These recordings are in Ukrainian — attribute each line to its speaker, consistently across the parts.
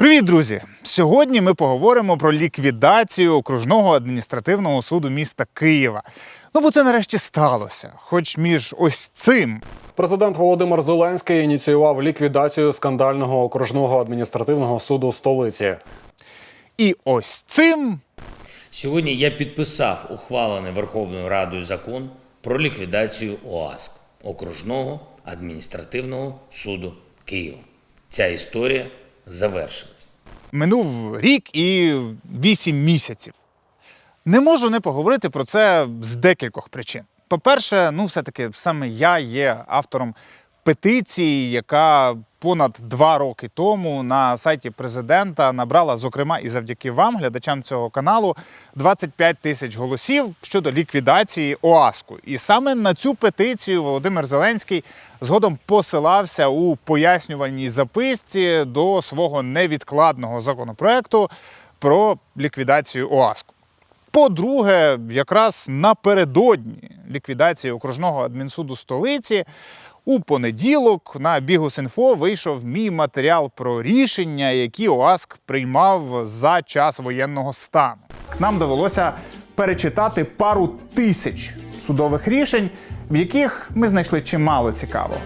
Speaker 1: Привіт, друзі! Сьогодні ми поговоримо про ліквідацію окружного адміністративного суду міста Києва. Ну бо це нарешті сталося. Хоч між ось цим
Speaker 2: Президент Володимир Зеленський ініціював ліквідацію скандального окружного адміністративного суду столиці.
Speaker 1: і ось цим
Speaker 3: Сьогодні я підписав ухвалений Верховною Радою закон про ліквідацію ОАСК окружного адміністративного суду Києва. Ця історія завершилась.
Speaker 1: минув рік і вісім місяців. Не можу не поговорити про це з декількох причин. По-перше, ну, все-таки саме я є автором петиції, яка понад два роки тому на сайті президента набрала, зокрема, і завдяки вам, глядачам цього каналу, 25 тисяч голосів щодо ліквідації ОАСКу. І саме на цю петицію Володимир Зеленський згодом посилався у пояснювальній записці до свого невідкладного законопроекту про ліквідацію ОАСКу. По-друге, якраз напередодні ліквідації окружного адмінсуду столиці у понеділок на Бігус.Інфо вийшов мій матеріал про рішення, які ОАСК приймав за час воєнного стану. Нам довелося перечитати пару тисяч судових рішень, в яких ми знайшли чимало цікавого.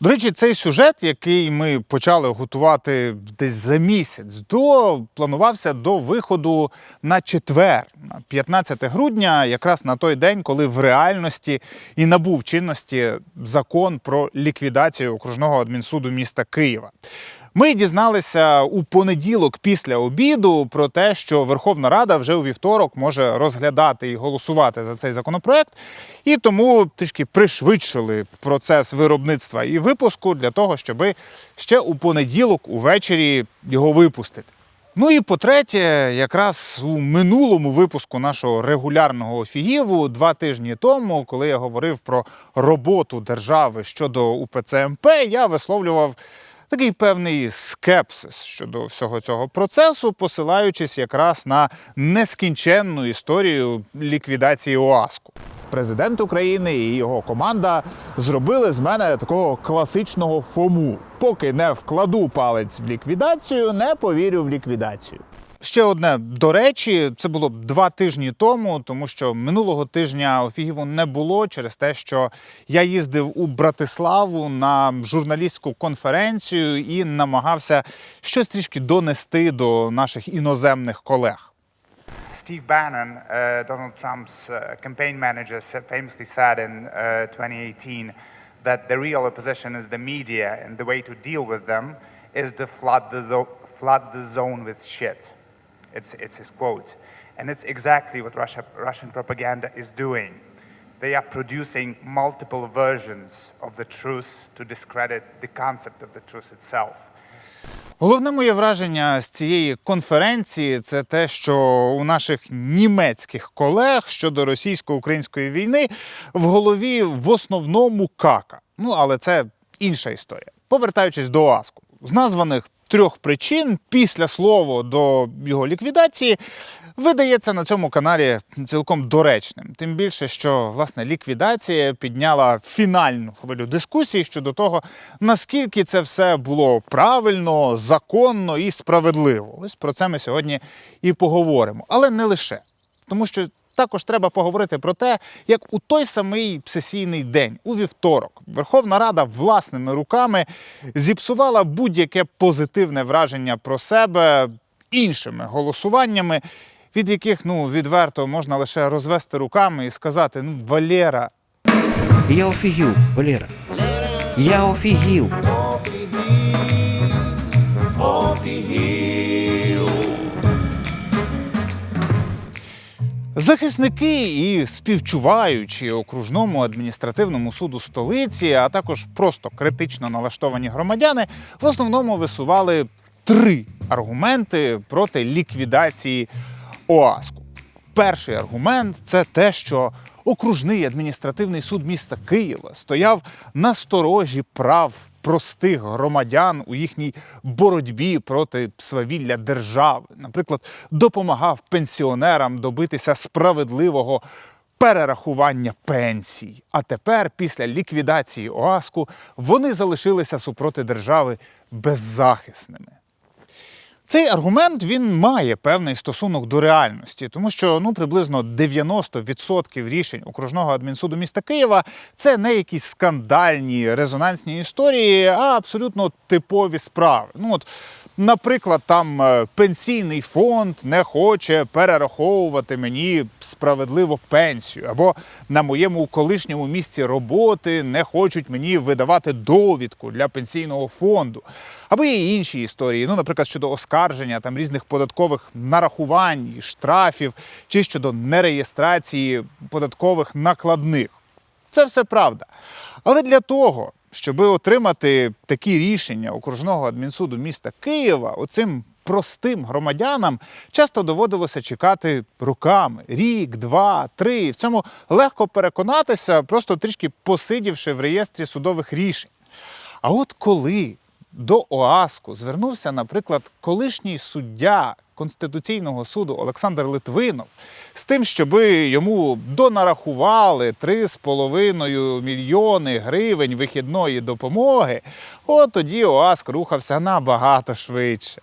Speaker 1: До речі, цей сюжет, який ми почали готувати десь за місяць до, планувався до виходу на четвер, на 15 грудня, якраз на той день, коли в реальності і набув чинності закон про ліквідацію окружного адмінсуду міста Києва. Ми дізналися у понеділок після обіду про те, що Верховна Рада вже у вівторок може розглядати і голосувати за цей законопроект, і тому трішки пришвидшили процес виробництва і випуску для того, щоб ще у понеділок увечері його випустити. Ну і по-третє, якраз у минулому випуску нашого регулярного офігіву два тижні тому, коли я говорив про роботу держави щодо УПЦ МП, я висловлював такий певний скепсис щодо всього цього процесу, посилаючись якраз на нескінченну історію ліквідації ОАСКу. Президент України і його команда зробили з мене такого класичного фому. Поки не вкладу палець в ліквідацію, не повірю в ліквідацію. Ще одне до речі, це було два тижні тому, тому що минулого тижня офігіву не було через те, що я їздив у Братиславу на журналістську конференцію і намагався щось трішки донести до наших іноземних колег.
Speaker 4: Steve Bannon, uh, Donald Trump's uh, campaign manager, famously said in uh, 2018 that the real opposition is the media, and the way to deal with them is to flood the, flood the zone with shit. It's, it's his quote. And it's exactly what Russia, Russian propaganda is doing. They are producing multiple versions of the truth to discredit the concept of the truth itself.
Speaker 1: Головне моє враження з цієї конференції це те, що у наших німецьких колег щодо російсько-української війни в голові в основному кака. Ну але це інша історія. Повертаючись до ОАСКу, з названих трьох причин після слова до його ліквідації видається на цьому каналі цілком доречним. Тим більше, що власне ліквідація підняла фінальну хвилю дискусії щодо того, наскільки це все було правильно, законно і справедливо. Ось про це ми сьогодні і поговоримо. Але не лише тому, що. Також треба поговорити про те, як у той самий сесійний день, у вівторок, Верховна Рада власними руками зіпсувала будь-яке позитивне враження про себе іншими голосуваннями, від яких ну відверто можна лише розвести руками і сказати: ну, Валера,
Speaker 5: Я офігів, Валера. Я офігів.
Speaker 1: Захисники і співчуваючі окружному адміністративному суду столиці, а також просто критично налаштовані громадяни, в основному висували три аргументи проти ліквідації ОАСКу. Перший аргумент це те, що окружний адміністративний суд міста Києва стояв на сторожі прав простих громадян у їхній боротьбі проти свавілля держави. Наприклад, допомагав пенсіонерам добитися справедливого перерахування пенсій. А тепер, після ліквідації ОАСКу, вони залишилися супроти держави беззахисними. Цей аргумент він має певний стосунок до реальності, тому що ну приблизно 90% рішень окружного адмінсуду міста Києва це не якісь скандальні резонансні історії, а абсолютно типові справи. Ну от, наприклад, там е, пенсійний фонд не хоче перераховувати мені справедливо пенсію, або на моєму колишньому місці роботи не хочуть мені видавати довідку для пенсійного фонду. Або є інші історії, ну, наприклад, щодо оскарження там різних податкових нарахувань, штрафів, чи щодо нереєстрації податкових накладних. Це все правда. Але для того, щоб отримати такі рішення окружного адмінсуду міста Києва, оцим простим громадянам часто доводилося чекати роками рік, два, три. В цьому легко переконатися, просто трішки посидівши в реєстрі судових рішень. А от коли до ОАСКу звернувся, наприклад, колишній суддя Конституційного суду Олександр Литвинов з тим, щоб йому донарахували 3,5 мільйони гривень вихідної допомоги, от тоді ОАСК рухався набагато швидше.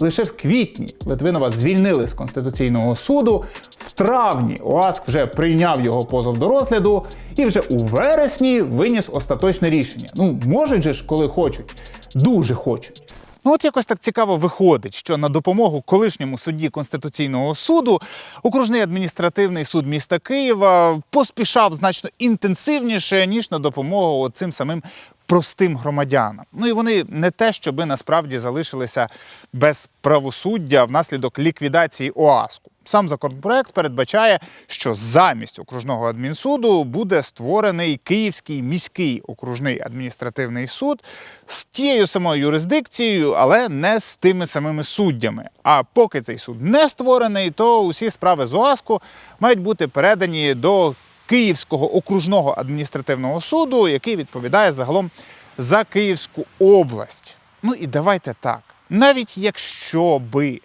Speaker 1: Лише в квітні Литвинова звільнили з Конституційного суду. В травні ОАСК вже прийняв його позов до розгляду і вже у вересні виніс остаточне рішення. Ну, можуть же ж, коли хочуть, дуже хочуть. Ну, от якось так цікаво виходить, що на допомогу колишньому судді Конституційного суду окружний адміністративний суд міста Києва поспішав значно інтенсивніше, ніж на допомогу цим самим простим громадянам. Ну і вони не те, щоби насправді залишилися без правосуддя внаслідок ліквідації ОАСКу. Сам законопроект передбачає, що замість окружного адмінсуду буде створений Київський міський окружний адміністративний суд з тією самою юрисдикцією, але не з тими самими суддями. А поки цей суд не створений, то усі справи з ОАСКу мають бути передані до Київського окружного адміністративного суду, який відповідає загалом за Київську область. Ну і давайте так. Навіть якщо би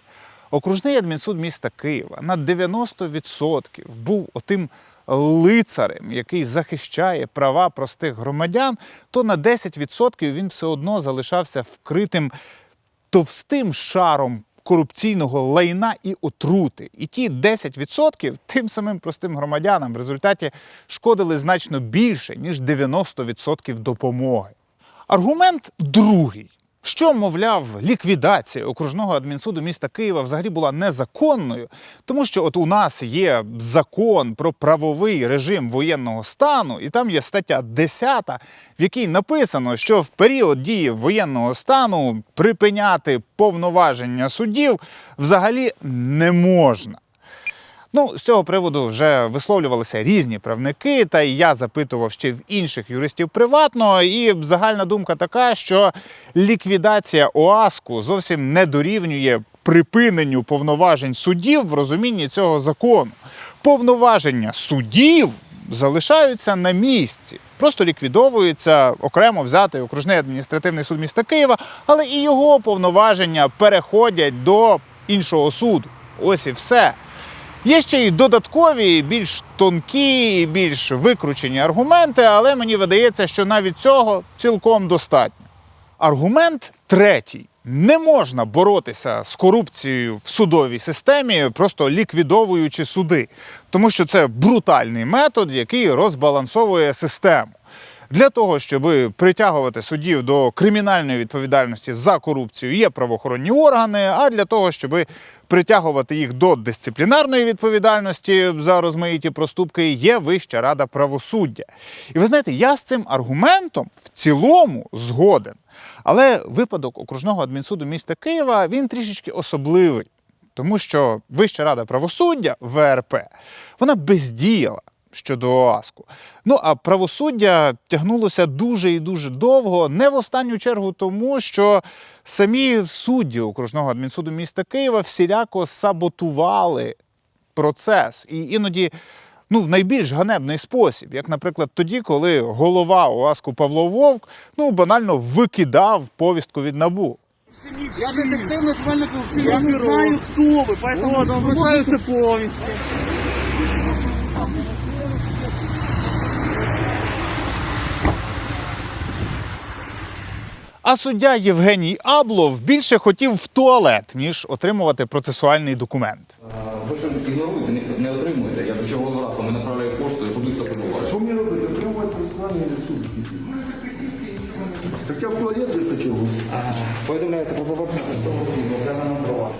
Speaker 1: окружний адмінсуд міста Києва на 90% був отим лицарем, який захищає права простих громадян, то на 10% він все одно залишався вкритим товстим шаром корупційного лайна і отрути. І ті 10% тим самим простим громадянам в результаті шкодили значно більше, ніж 90% допомоги. Аргумент другий. Що, мовляв, ліквідація окружного адмінсуду міста Києва взагалі була незаконною, тому що от у нас є закон про правовий режим воєнного стану, і там є стаття 10, в якій написано, що в період дії воєнного стану припиняти повноваження суддів взагалі не можна. Ну, з цього приводу вже висловлювалися різні правники, та й я запитував ще в інших юристів приватно. І загальна думка така, що ліквідація ОАСКу зовсім не дорівнює припиненню повноважень суддів в розумінні цього закону. Повноваження суддів залишаються на місці. Просто ліквідовується окремо взятий окружний адміністративний суд міста Києва, але і його повноваження переходять до іншого суду. Ось і все. Є ще й додаткові, більш тонкі, більш викручені аргументи, але мені видається, що навіть цього цілком достатньо. Аргумент третій. Не можна боротися з корупцією в судовій системі, просто ліквідовуючи суди, тому що це брутальний метод, який розбалансовує систему. Для того, щоб притягувати суддів до кримінальної відповідальності за корупцію, є правоохоронні органи. А для того, щоб притягувати їх до дисциплінарної відповідальності за розмаїті проступки, є Вища рада правосуддя. І ви знаєте, я з цим аргументом в цілому згоден. Але випадок окружного адмінсуду міста Києва він трішечки особливий, тому що Вища рада правосуддя ВРП вона бездіяла щодо ОАСКу. Ну а правосуддя тягнулося дуже і дуже довго, не в останню чергу тому, що самі судді окружного адмінсуду міста Києва всіляко саботували процес. І іноді ну, в найбільш ганебний спосіб, як, наприклад, тоді, коли голова ОАСКу Павло Вовк ну, банально викидав повістку від набу.
Speaker 6: Я детектив я не знаю, хто ви, поэтому вам вручаються повністю.
Speaker 1: А суддя Євгеній Аблов більше хотів в туалет, ніж отримувати процесуальний документ.
Speaker 7: Ви що ігноруєте, не, не отримуєте. Я до чого раз вам направляю пошту і особисто побуваю.
Speaker 8: Что мне робити? Отримувати від суду. Так я в туалет же хотів.
Speaker 7: Повідомляється про права.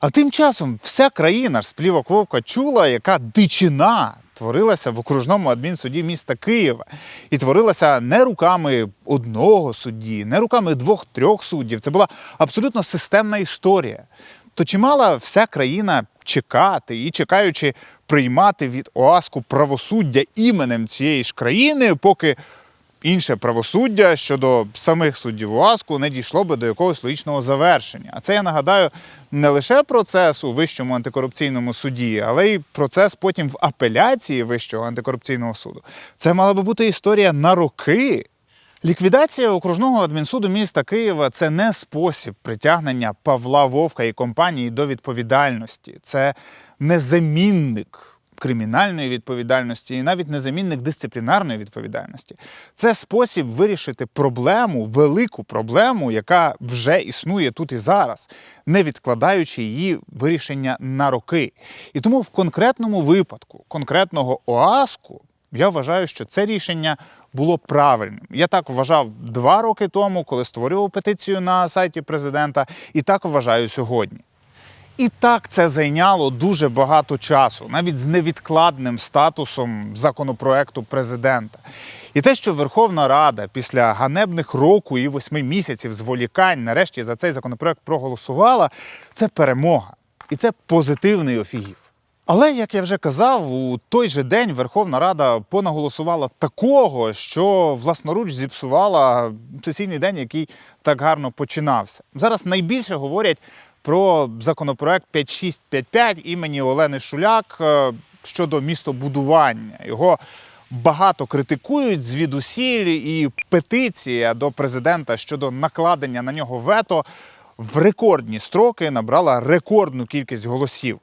Speaker 1: А тим часом вся країна ж з плівок Вовка чула, яка дичина творилася в окружному адмінсуді міста Києва. І творилася не руками одного судді, не руками двох-трьох суддів. Це була абсолютно системна історія. То чи мала вся країна чекати і чекаючи приймати від ОАСКу правосуддя іменем цієї ж країни, поки інше правосуддя щодо самих суддів ОАСКу не дійшло би до якогось логічного завершення. А це я нагадаю не лише процес у вищому антикорупційному суді, але й процес потім в апеляції Вищого антикорупційного суду. Це мала би бути історія на роки. Ліквідація окружного адмінсуду міста Києва це не спосіб притягнення Павла Вовка і компанії до відповідальності. Це не замінник кримінальної відповідальності і навіть не замінник дисциплінарної відповідальності. Це спосіб вирішити проблему, велику проблему, яка вже існує тут і зараз, не відкладаючи її вирішення на роки. І тому в конкретному випадку конкретного ОАСКу я вважаю, що це рішення було правильним. Я так вважав два роки тому, коли створював петицію на сайті президента, і так вважаю сьогодні. І так це зайняло дуже багато часу, навіть з невідкладним статусом законопроекту президента. І те, що Верховна Рада після ганебних року і восьми місяців зволікань нарешті за цей законопроект проголосувала, це перемога. І це позитивний офігів. Але, як я вже казав, у той же день Верховна Рада понаголосувала такого, що власноруч зіпсувала сесійний день, який так гарно починався. Зараз найбільше говорять про законопроект 5655 імені Олени Шуляк е, щодо містобудування. Його багато критикують звідусіль, і петиція до президента щодо накладення на нього вето в рекордні строки набрала рекордну кількість голосів.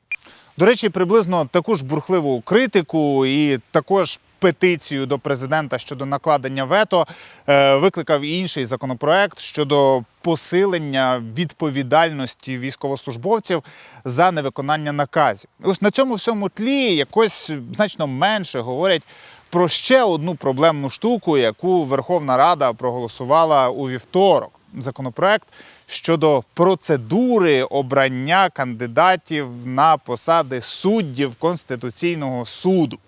Speaker 1: До речі, приблизно таку ж бурхливу критику і також петицію до президента щодо накладення вето е, викликав інший законопроект щодо посилення відповідальності військовослужбовців за невиконання наказів. Ось на цьому всьому тлі якось значно менше говорять про ще одну проблемну штуку, яку Верховна Рада проголосувала у вівторок. Законопроект щодо процедури обрання кандидатів на посади суддів Конституційного суду.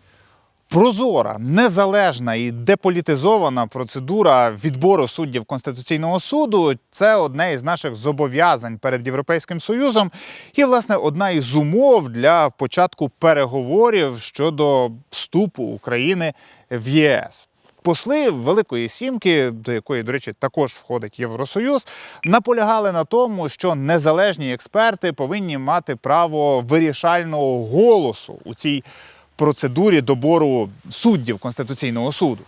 Speaker 1: Прозора, незалежна і деполітизована процедура відбору суддів Конституційного суду це одне із наших зобов'язань перед Європейським Союзом, і, власне, одна із умов для початку переговорів щодо вступу України в ЄС. Посли Великої Сімки, до якої, до речі, також входить Євросоюз, наполягали на тому, що незалежні експерти повинні мати право вирішального голосу у цій процедурі добору суддів Конституційного суду.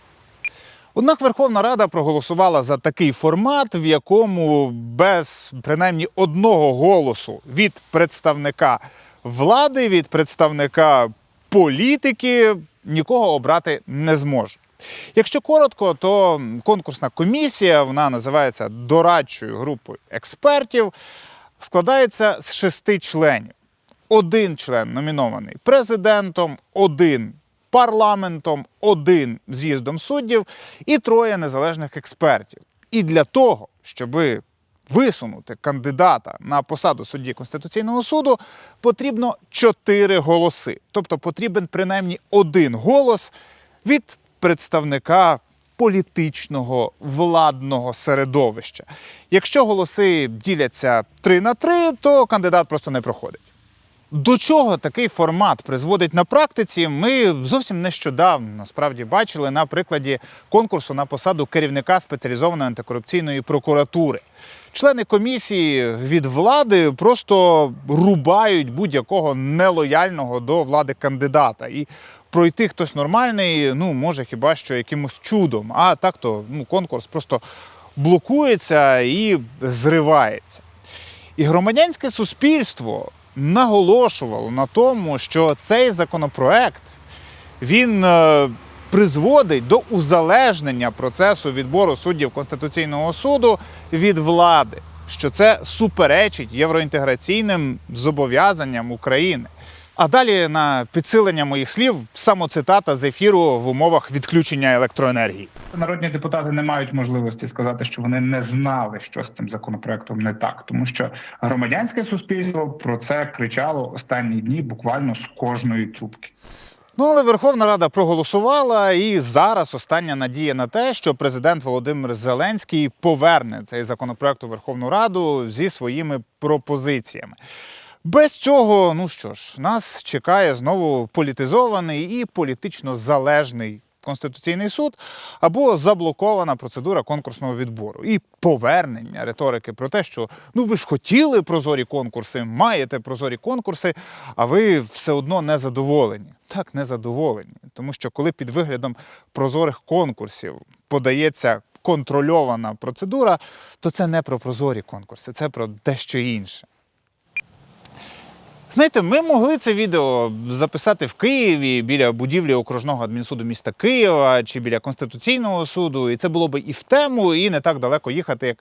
Speaker 1: Однак Верховна Рада проголосувала за такий формат, в якому без принаймні одного голосу від представника влади, від представника політики нікого обрати не зможе. Якщо коротко, то конкурсна комісія, вона називається дорадчою групою експертів, складається з шести членів. Один член номінований президентом, один парламентом, один з'їздом суддів і троє незалежних експертів. І для того, щоб висунути кандидата на посаду судді Конституційного суду, потрібно чотири голоси. Тобто потрібен принаймні один голос від представника політичного владного середовища. Якщо голоси діляться 3 на 3, то кандидат просто не проходить. До чого такий формат призводить на практиці, ми зовсім нещодавно насправді бачили на прикладі конкурсу на посаду керівника спеціалізованої антикорупційної прокуратури. Члени комісії від влади просто рубають будь-якого нелояльного до влади кандидата. І пройти хтось нормальний, ну може хіба що якимось чудом. А так то ну, конкурс просто блокується і зривається. І громадянське суспільство наголошувало на тому, що цей законопроект він е, призводить до узалежнення процесу відбору суддів Конституційного суду від влади, що це суперечить євроінтеграційним зобов'язанням України. А далі на підсилення моїх слів самоцитата з ефіру в умовах відключення електроенергії.
Speaker 9: Народні депутати не мають можливості сказати, що вони не знали, що з цим законопроектом не так, тому що громадянське суспільство про це кричало останні дні буквально з кожної трубки.
Speaker 1: Ну, але Верховна Рада проголосувала, і зараз остання надія на те, що президент Володимир Зеленський поверне цей законопроект у Верховну Раду зі своїми пропозиціями. Без цього, ну що ж, нас чекає знову політизований і політично залежний Конституційний суд або заблокована процедура конкурсного відбору і повернення риторики про те, що ну ви ж хотіли прозорі конкурси, маєте прозорі конкурси, а ви все одно не задоволені. Так, не задоволені. Тому що коли під виглядом прозорих конкурсів подається контрольована процедура, то це не про прозорі конкурси, це про дещо інше. Знаєте, ми могли це відео записати в Києві біля будівлі окружного адмінсуду міста Києва чи біля Конституційного суду, і це було б і в тему, і не так далеко їхати, як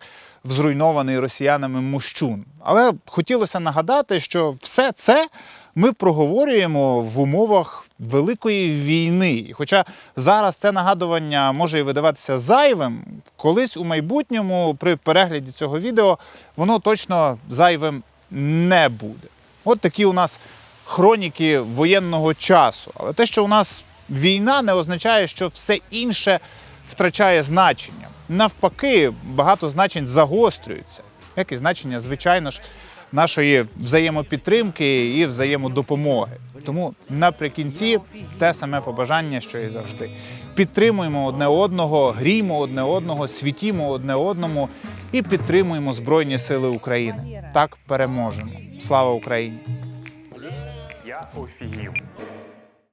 Speaker 1: в зруйнований росіянами Мущун. Але хотілося нагадати, що все це ми проговорюємо в умовах великої війни. І хоча зараз це нагадування може і видаватися зайвим, колись у майбутньому при перегляді цього відео воно точно зайвим не буде. От такі у нас хроніки воєнного часу. Але те, що у нас війна, не означає, що все інше втрачає значення. Навпаки, багато значень загострюються, як і значення, звичайно ж, нашої взаємопідтримки і взаємодопомоги. Тому наприкінці те саме побажання, що і завжди. Підтримуємо одне одного, гріємо одне одного, світімо одне одному і підтримуємо Збройні Сили України. Так переможемо. Слава Україні!
Speaker 10: Я офігів.